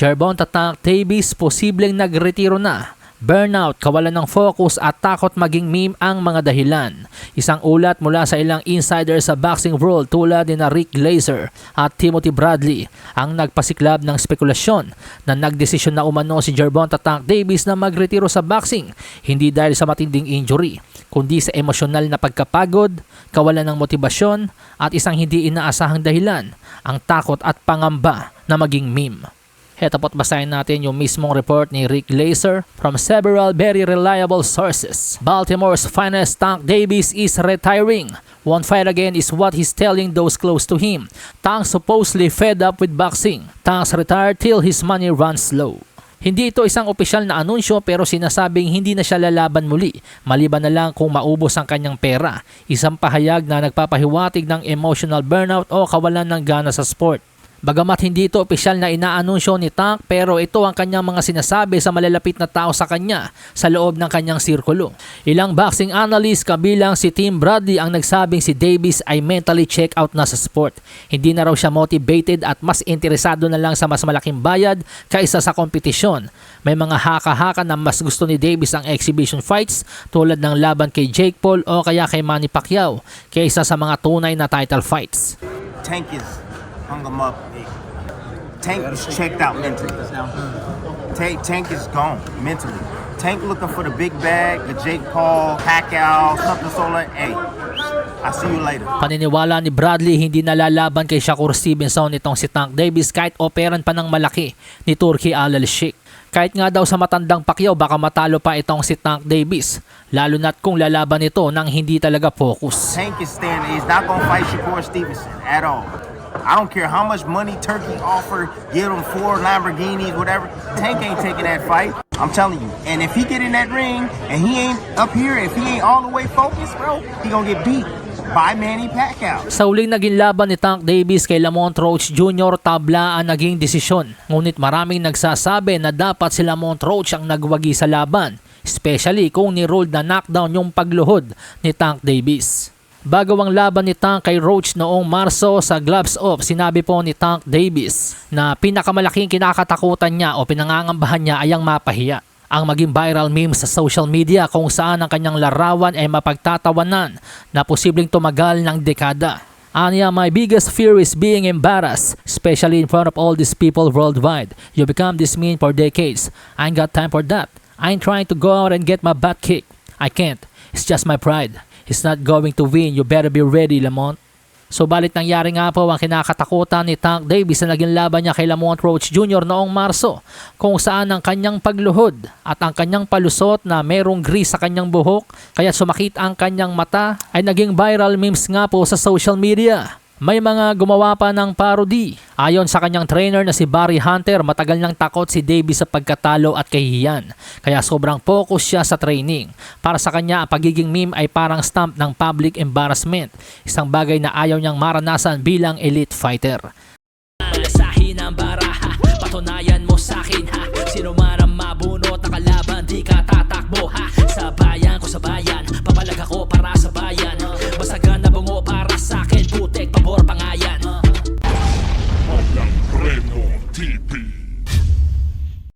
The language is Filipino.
Gervonta Tank Davis posibleng nagretiro na. Burnout, kawalan ng focus at takot maging meme ang mga dahilan. Isang ulat mula sa ilang insider sa boxing world tulad ni Rick Glazer at Timothy Bradley ang nagpasiklab ng spekulasyon na nagdesisyon na umano si Gervonta Tank Davis na magretiro sa boxing hindi dahil sa matinding injury kundi sa emosyonal na pagkapagod, kawalan ng motibasyon at isang hindi inaasahang dahilan, ang takot at pangamba na maging meme. Heto po't basahin natin yung mismong report ni Rick Glazer from several very reliable sources. Baltimore's finest Tank Davis is retiring. Won't fight again is what he's telling those close to him. Tank supposedly fed up with boxing. Tank's retired till his money runs low. Hindi ito isang opisyal na anunsyo pero sinasabing hindi na siya lalaban muli, maliban na lang kung maubos ang kanyang pera. Isang pahayag na nagpapahiwatig ng emotional burnout o kawalan ng gana sa sport. Bagamat hindi ito opisyal na inaanunsyo ni Tank pero ito ang kanyang mga sinasabi sa malalapit na tao sa kanya sa loob ng kanyang sirkulo. Ilang boxing analyst kabilang si Tim Bradley ang nagsabing si Davis ay mentally check out na sa sport. Hindi na raw siya motivated at mas interesado na lang sa mas malaking bayad kaysa sa kompetisyon. May mga haka-haka na mas gusto ni Davis ang exhibition fights tulad ng laban kay Jake Paul o kaya kay Manny Pacquiao kaysa sa mga tunay na title fights. Tank is hung him up. Tank is checked out mentally. Tank, Tank is gone mentally. Tank looking for the big bag, the Jake Paul, Pacquiao, something so like, hey, I'll see you later. Paniniwala ni Bradley hindi nalalaban kay Shakur Stevenson itong si Tank Davis kahit operan pa ng malaki ni Turkey Alal Sheikh. Kahit nga daw sa matandang Pacquiao baka matalo pa itong si Tank Davis. Lalo na't kung lalaban ito nang hindi talaga focus. Tank is standing, he's not gonna fight Shakur Stevenson at all. I don't care how much money Turkey offer, give him four Lamborghinis, whatever. Tank ain't taking that fight. I'm telling you. And if he get in that ring and he ain't up here, if he ain't all the way focused, bro, he gonna get beat by Manny Pacquiao. Sa huling naging laban ni Tank Davis kay Lamont Roach Jr. tabla ang naging desisyon. Ngunit maraming nagsasabi na dapat si Lamont Roach ang nagwagi sa laban. Especially kung ni-roll na knockdown yung pagluhod ni Tank Davis. Bago ang laban ni Tank kay Roach noong Marso sa Gloves Off, sinabi po ni Tank Davis na pinakamalaking kinakatakutan niya o pinangangambahan niya ay ang mapahiya. Ang maging viral meme sa social media kung saan ang kanyang larawan ay mapagtatawanan na posibleng tumagal ng dekada. Anya, my biggest fear is being embarrassed, especially in front of all these people worldwide. You become this mean for decades. I ain't got time for that. I ain't trying to go out and get my butt kicked. I can't. It's just my pride. He's not going to win. You better be ready, Lamont. So balit nangyari nga po ang kinakatakutan ni Tank Davis na naging laban niya kay Lamont Roach Jr. noong Marso kung saan ang kanyang pagluhod at ang kanyang palusot na merong grease sa kanyang buhok kaya sumakit ang kanyang mata ay naging viral memes nga po sa social media may mga gumawa pa ng parody. Ayon sa kanyang trainer na si Barry Hunter, matagal nang takot si Davis sa pagkatalo at kahihiyan. Kaya sobrang focus siya sa training. Para sa kanya, ang pagiging meme ay parang stamp ng public embarrassment. Isang bagay na ayaw niyang maranasan bilang elite fighter. Sa ng baraha, patunayan mo sa akin ha. Sino man ang mabunot na kalaban, di ka tatakbo ha. Sa bayan ko sa bayan, papalag ako para sa bayan. Masagan na bungo para sa akin.